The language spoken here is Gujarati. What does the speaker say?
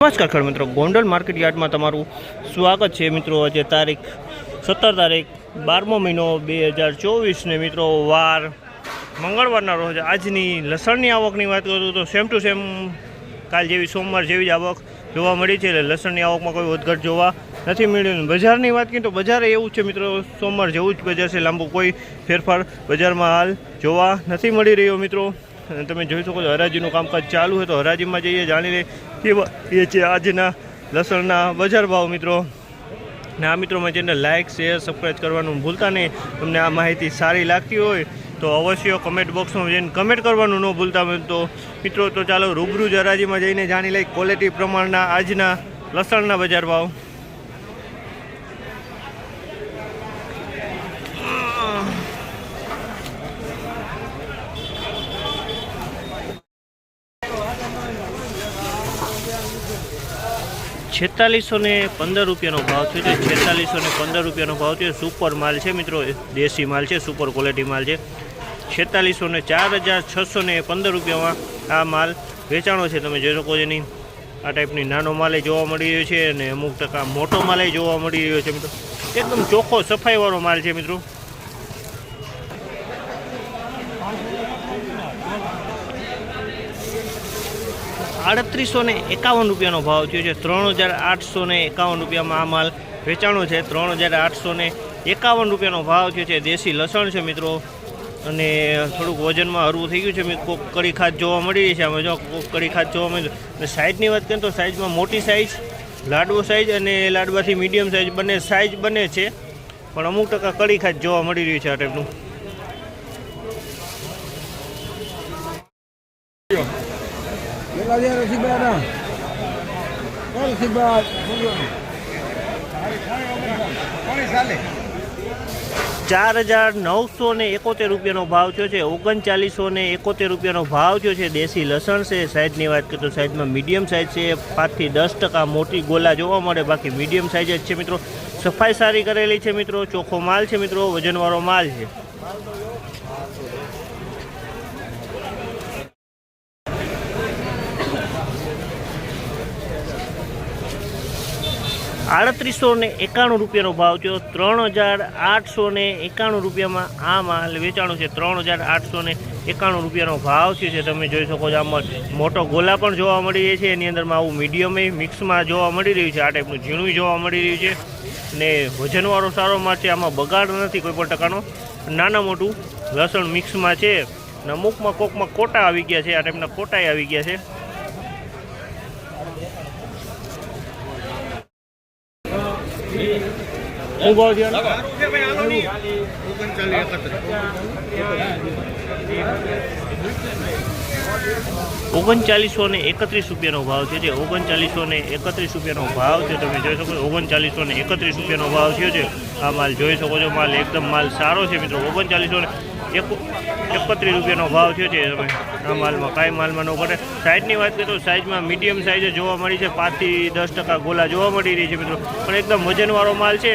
નમસ્કાર ખેડ મિત્રો. ગોંડલ માર્કેટ યાર્ડમાં તમારું સ્વાગત છે મિત્રો. આજે તારીખ સત્તર તારીખ બારમો મહિનો બે હજાર ચોવીસને મિત્રો વાર મંગળવારના રોજ આજની લસણની આવકની વાત કરું તો સેમ ટુ સેમ કાલ જેવી સોમવાર જેવી જ આવક જોવા મળી છે. એટલે લસણની આવકમાં કોઈ વધઘટ જોવા નથી મળ્યું. બજારની વાત કરીએ તો બજાર એવું છે મિત્રો, સોમવાર જેવું જ બજાર છે. લાંબુ કોઈ ફેરફાર બજારમાં હાલ જોવા નથી મળી રહ્યો મિત્રો. અને તમે જોઈ શકો છો હરાજીનું કામકાજ ચાલુ હોય તો હરાજીમાં જઈએ જાણી લે કેવા એ છે આજના લસણના બજાર ભાવ મિત્રો. ને આ મિત્રોમાં ચેનલ લાઇક શેર સબસ્ક્રાઈબ કરવાનું ભૂલતા નહીં. તમને આ માહિતી સારી લાગતી હોય તો અવશ્ય કમેન્ટ બોક્સમાં જઈને કમેન્ટ કરવાનું ન ભૂલતા તો મિત્રો, તો ચાલો રૂબરૂ જ હરાજીમાં જઈને જાણી લઈ ક્વોલિટી પ્રમાણના આજના લસણના બજાર ભાવ. છેતાલીસો ને પંદર રૂપિયાનો ભાવ થયો છે. છેતાલીસો ને પંદર રૂપિયાનો ભાવ છે સુપર માલ છે મિત્રો દેશી માલ છે, સુપર ક્વોલિટી માલ છે. છેતાલીસો ને ચાર હજાર છસો ને પંદર રૂપિયામાં આ માલ વેચાણો છે. તમે જોઈ શકો એની. આ ટાઈપની નાનો માલ જોવા મળી રહ્યો છે અને અમુક ટકા મોટો માલ જોવા મળી રહ્યો છે મિત્રો. એકદમ ચોખ્ખો સફાઈવાળો માલ છે મિત્રો. આડત્રીસો ને એકાવન રૂપિયાનો ભાવ થયો છે. ત્રણ હજાર આઠસો ને એકાવન રૂપિયામાં આ માલ વેચાણો છે. ત્રણ હજાર આઠસો ને એકાવન રૂપિયાનો ભાવ થયો છે. દેશી લસણ છે મિત્રો. અને થોડુંક વજનમાં હરવું થઈ ગયું છે. મિત્રો, કોક કડી ખાત જોવા મળી રહી છે. આમાં જો કોક કડી ખાત જોવા મળી અને સાઇઝની વાત કરીએ તો સાઇઝમાં મોટી સાઇઝ લાડવો સાઇઝ અને લાડવાથી મીડિયમ સાઇઝ બંને સાઇઝ બને છે. પણ અમુક ટકા કડી ખાત જોવા મળી રહ્યું છે આ ટાઈપનું. છે રસીબા રસીબા ચાર હજાર નવસો ને એકોતેર રૂપિયાનો ભાવ થયો છે, ઓગણચાલીસો ને એકોતેર રૂપિયાનો ભાવ થયો છે, દેશી લસણ છે, સાઈઝની વાત કરીએ તો સાઈઝમાં મીડિયમ સાઈઝ છે, પાંચથી દસ ટકા મોટી ગોલા જોવા મળે, બાકી મીડિયમ સાઈઝ જ છે મિત્રો. સફાઈ સારી કરેલી છે મિત્રો, ચોખ્ખો માલ છે મિત્રો, વજનવાળો માલ છે. આડત્રીસો ને એકાણું રૂપિયાનો ભાવ થયો. ત્રણ હજાર આઠસો ને એકાણું રૂપિયામાં આ માલ વેચાણો છે. ત્રણ હજાર આઠસો ને એકાણું રૂપિયાનો ભાવ થયો છે. તમે જોઈ શકો છો, આમાં મોટો ગોલા પણ જોવા મળી રહ્યો છે. એની અંદરમાં આવું મીડિયમે મિક્સમાં જોવા મળી રહ્યું છે. આ ટાઈપનું ઝીણું જોવા મળી રહ્યું છે. ને વજનવાળો સારો માલ છે. આમાં બગાડ નથી કોઈ પણ ટકાનો. નાના મોટું લસણ મિક્સમાં છે. ને અમુકમાં કોકમાં કોટા આવી ગયા છે. આ ટાઈપના કોટાય આવી ગયા છે. હું ભાવ થયો ઓગણચાલીસો ને એકત્રીસ રૂપિયાનો ભાવ છે. જે ઓગણચાલીસો ને એકત્રીસ રૂપિયાનો ભાવ છે. તમે જોઈ શકો છો, ઓગણચાલીસો ને એકત્રીસ રૂપિયાનો ભાવ થયો છે. આ માલ જોઈ શકો છો, માલ એકદમ માલ સારો છે મિત્રો. ઓગણચાલીસો ને એકત્રીસ રૂપિયાનો ભાવ થયો છે. તમે આ માલમાં કાંઈ માલમાં ન પડે સાઇઝની વાત કરીએ તો સાઇઝમાં મીડિયમ સાઇઝ જોવા મળી છે. પાંચથી દસ ટકા ગોલા જોવા મળી રહી છે મિત્રો. પણ એકદમ વજનવાળો માલ છે.